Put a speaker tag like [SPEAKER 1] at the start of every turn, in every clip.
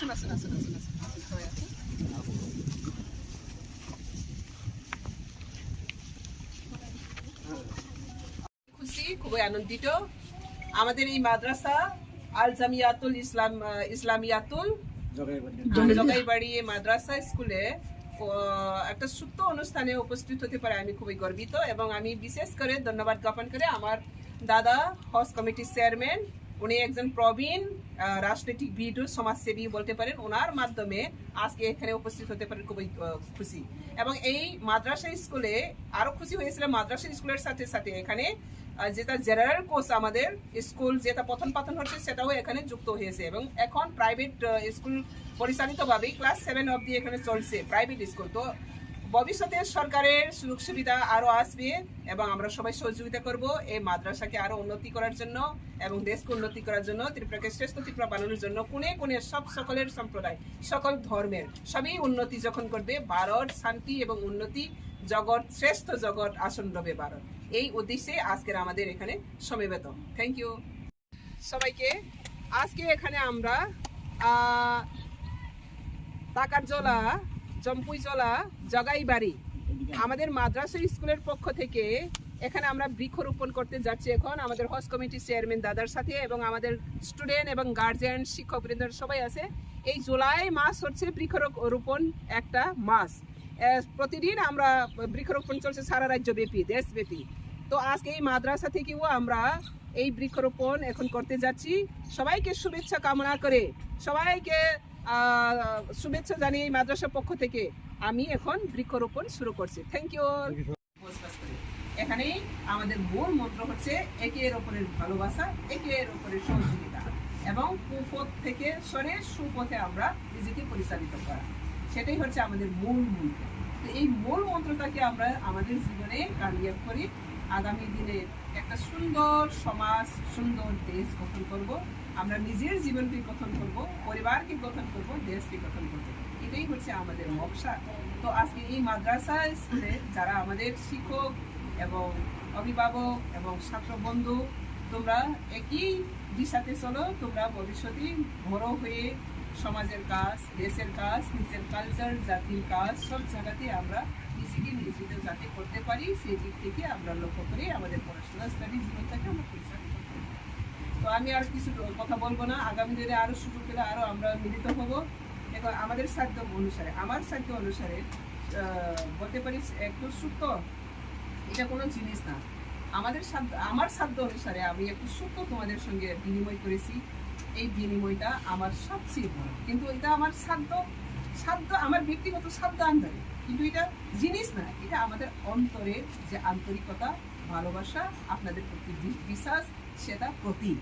[SPEAKER 1] আসুন আসুন আসুন আসুন আসুন আসুন, সবাই আসুন খুশি খুবই আনন্দিত। আমাদের এই মাদ্রাসা আল জামিয়াতুল ইসলাম ইসলামিয়াতুল জগাইবাড়ি মাদ্রাসা স্কুলে একটা সুপ্ত অনুষ্ঠানে উপস্থিত হতে পারে। আমি খুবই গর্বিত এবং আমি বিশেষ করে ধন্যবাদ জ্ঞাপন করে আমার দাদা হজ কমিটির চেয়ারম্যান উনি একজন প্রবীণ রাজনৈতিক বিদু সমাজসেবী বলতে পারেন। ওনার মাধ্যমে আজকে এখানে উপস্থিত হতে পারেন, খুবই খুশি। এবং এই মাদ্রাসা স্কুলে আরও খুশি হয়েছিল, মাদ্রাসা স্কুলের সাথে সাথে এখানে যেটা জেনারেল কোর্স আমাদের স্কুল যেটা পঠন পাঠন হচ্ছে, সেটাও এখানে যুক্ত হয়েছে। এবং এখন প্রাইভেট স্কুল পরিচালিতভাবে ক্লাস সেভেন অবধি এখানে চলছে প্রাইভেট স্কুল তো ভবিষ্যতে সরকারের সুযোগ সুবিধা আরও আসবে এবং আমরা সবাই সহযোগিতা করব এই মাদ্রাসাকে আরও উন্নতি করার জন্য এবং দেশকে উন্নতি করার জন্য ত্রিপুরাকে শ্রেষ্ঠ ত্রিপুরা বানানোর জন্য কোনে কোনে সব সকলের সম্প্রদায় সকল ধর্মের সবই উন্নতি যখন করবে ভারত শান্তি এবং উন্নতি জগৎ শ্রেষ্ঠ জগৎ আসন রবে ভারত। এই উদ্দেশ্যে আজকের আমাদের এখানে সমবেত থ্যাংক ইউ সবাইকে আজকে এখানে আমরা আহ, টাকার জলা, জগাই বাড়ি। আমাদের মাদ্রাসা স্কুলের পক্ষ থেকে এখানে আমরা বৃক্ষরোপণ করতে যাচ্ছি এখন। আমাদের হজ কমিটির চেয়ারম্যান দাদার সাথে এবং আমাদের স্টুডেন্ট এবং গার্জিয়ান শিক্ষক বৃন্দ সবাই আছে। এই জুলাই মাস হচ্ছে বৃক্ষরোপণ একটা মাস। প্রতিদিন আমরা বৃক্ষরোপণ চলছে সারা রাজ্য ব্যাপী দেশব্যাপী। তো আজকে এই মাদ্রাসা থেকেও আমরা এই বৃক্ষরোপণ এখন করতে যাচ্ছি। সবাইকে শুভেচ্ছা কামনা করে সবাইকে শুভেচ্ছা জানিয়ে এই মাদ্রাসার পক্ষ থেকে আমি এখন বৃক্ষরোপণ শুরু করছি। থ্যাংক ইউ এখানে আমাদের মূল মন্ত্র হচ্ছে একের ওপরের ভালোবাসা একের ওপরের সহযোগিতা এবং কুপথ থেকে সরে সুপথে আমরা নিজেকে পরিচালিত করা। সেটাই হচ্ছে আমাদের মূল মন্ত্র। তো এই মূল মন্ত্রটাকে আমরা আমাদের জীবনে কামিয়াব করি। আগামী দিনে একটা সুন্দর সমাজ, সুন্দর দেশ গঠন করব। আমরা নিজের জীবনকে গঠন করব, পরিবারকে গঠন করব, দেশকে গঠন করব। এটাই হচ্ছে আমাদের মকসা তো আজকে এই মাদ্রাসা স্কুলে যারা আমাদের শিক্ষক এবং অভিভাবক এবং ছাত্র বন্ধু, তোমরা একই দিশাতে চলো, তোমরা ভবিষ্যতে বড় হয়ে সমাজের কাজ, দেশের কাজ, নিজের কালচার জাতির কাজ, সব জায়গাতে আমরা নিজেকে নিজেদের যাতে করতে পারি, সেই দিক থেকে আমরা লক্ষ্য করে আমাদের পড়াশোনা স্টাডি জীবনটাকে আমরা পরিচালিত তো আমি আর কিছু কথা বলব না। আগামী দিনে আরও সুযোগ পেলে আরও আমরা মিলিত হব। দেখো, আমাদের সাধ্য অনুসারে, আমার সাধ্য অনুসারে বলতে পারি একটু সুপ্ত এটা কোনো জিনিস না। আমাদের সাধ্য, আমার সাধ্য অনুসারে আমি একটু সুপ্ত তোমাদের সঙ্গে বিনিময় করেছি। এই বিনিময়টা আমার সবচেয়ে বড়। কিন্তু এটা আমার সাধ্য সাধ্য, আমার ব্যক্তিগত সাধ্য আন্দারে কিন্তু এটা জিনিস না, এটা আমাদের অন্তরের যে আন্তরিকতা, ভালোবাসা আপনাদের প্রতি বিশ্বাস, সেটা প্রতীক।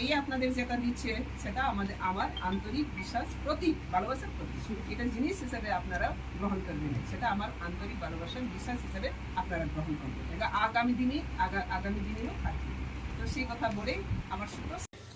[SPEAKER 1] এই আপনাদের যেটা দিচ্ছে, সেটা আমাদের, আমার আন্তরিক বিশ্বাস প্রতীক, ভালোবাসার প্রতীক। এটা জিনিস হিসাবে আপনারা গ্রহণ করবেন সেটা আমার আন্তরিক ভালোবাসার বিশ্বাস হিসাবে আপনারা গ্রহণ করবেন। এটা আগামী দিনে আগা- আগামী দিনেও থাকবে। তো সেই কথা বলে আমার শুভ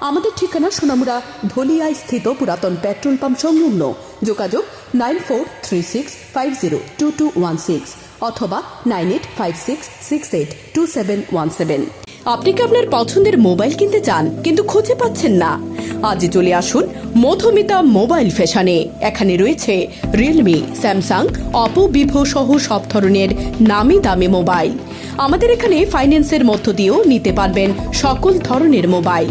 [SPEAKER 2] আমাদের ঠিকানা সোনামুড়া, ধলিয়ায় স্থিত পুরাতন পেট্রোল পাম্প সংলগ্ন। যোগাযোগ nine four three six five zero two two one six অথবা nine eight five six six eight two seven one seven. আপনি কি আপনার পছন্দের মোবাইল কিনতে চান, কিন্তু খুঁজে পাচ্ছেন না? আজই চলে আসুন মধুমিতা মোবাইল ফ্যাশনে। এখানে রয়েছে রিয়েলমি স্যামসাং অপো ভিভো সহ সব ধরনের নামি দামি মোবাইল। আমাদের এখানে ফাইন্যান্সের মধ্য দিয়েও নিতে পারবেন সকল ধরনের মোবাইল।